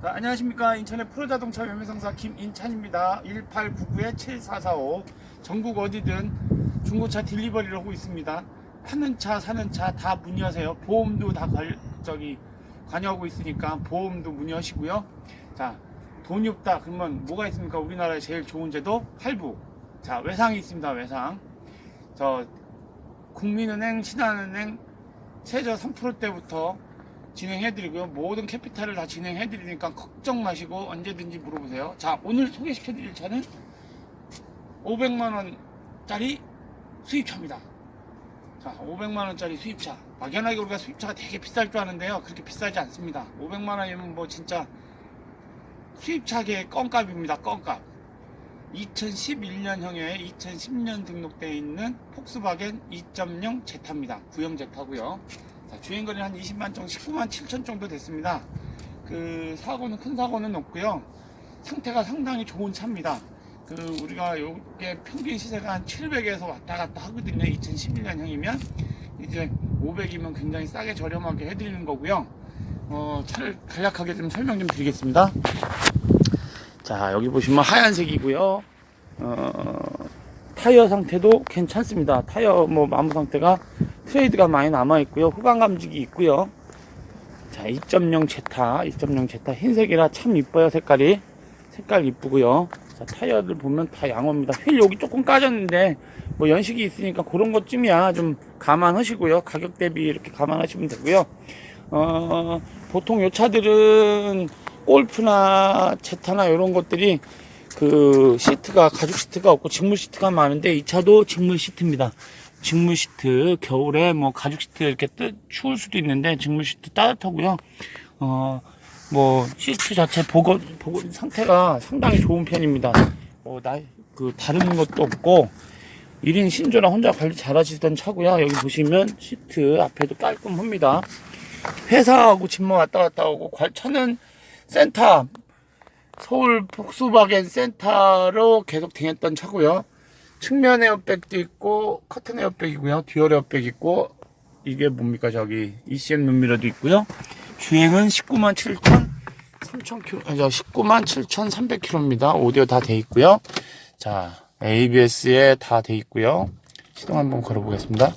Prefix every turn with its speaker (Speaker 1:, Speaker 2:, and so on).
Speaker 1: 자, 안녕하십니까. 인천의 프로자동차 매매상사 김인찬입니다. 1899-7445 전국 어디든 중고차 딜리버리를 하고 있습니다. 파는 차, 사는 차 다 문의하세요. 보험도 다 관, 저기 관여하고 있으니까 보험도 문의하시고요. 자, 돈이 없다. 그러면 뭐가 있습니까? 우리나라에 제일 좋은 제도 할부. 자, 외상이 있습니다. 외상. 저 국민은행, 신한은행 최저 3%대부터 진행해드리고요. 모든 캐피탈을 다 진행해드리니까 걱정 마시고 언제든지 물어보세요. 자, 오늘 소개시켜드릴 차는 500만원짜리 수입차입니다. 자, 500만원짜리 수입차. 막연하게 우리가 수입차가 되게 비쌀 줄 아는데요. 그렇게 비싸지 않습니다. 500만원이면 뭐 진짜 수입차계의 껌값입니다. 껌값. 2011년형에 2010년 등록되어 있는 폭스바겐 2.0 제타입니다. 구형 제타고요. 자, 주행거리 한 20만 정도, 19만 7천 정도 됐습니다. 그 사고는 큰 사고는 없고요. 상태가 상당히 좋은 차입니다. 그 우리가 요게 평균 시세가 한 700에서 왔다 갔다 하거든요. 2011년형이면 이제 500이면 굉장히 싸게 저렴하게 해드리는 거고요. 어, 차를 간략하게 좀 설명 좀 드리겠습니다. 자 여기 보시면 하얀색이고요. 어, 타이어 상태도 괜찮습니다. 타이어 뭐 마무 상태가 트레이드가 많이 남아 있고요. 후방 감지기 있고요. 자, 2.0 제타, 2.0 제타 흰색이라 참 이뻐요. 색깔이 색깔 이쁘고요. 자, 타이어들 보면 다 양호입니다. 휠 여기 조금 까졌는데 뭐 연식이 있으니까 그런 것쯤이야 좀 감안하시고요. 가격 대비 이렇게 감안하시면 되고요. 어, 보통 요 차들은 골프나 제타나 이런 것들이 그 시트가 가죽 시트가 없고 직물 시트가 많은데 이 차도 직물 시트입니다. 직물 시트 겨울에 뭐 가죽 시트 이렇게 뜨, 추울 수도 있는데 직물 시트 따뜻하고요. 어 뭐 시트 자체 보건 보건 상태가 상당히 좋은 편입니다. 뭐나그 다른 것도 없고 1인 신조라 혼자 관리 잘 하시던 차고요. 여기 보시면 시트 앞에도 깔끔합니다. 회사하고 집만 왔다 갔다 하고 관- 차는 센터 서울 폭스바겐 센터로 계속 다녔던 차고요. 측면 에어백도 있고 커튼 에어백이고요. 듀얼 에어백 있고 이게 뭡니까 저기 ECM 눈미러도 있고요. 주행은 19만 7천 3천 킬로 아니 19만 7천 300킬로입니다. 오디오 다 돼 있고요. 자 ABS에 다 돼 있고요. 시동 한번 걸어보겠습니다.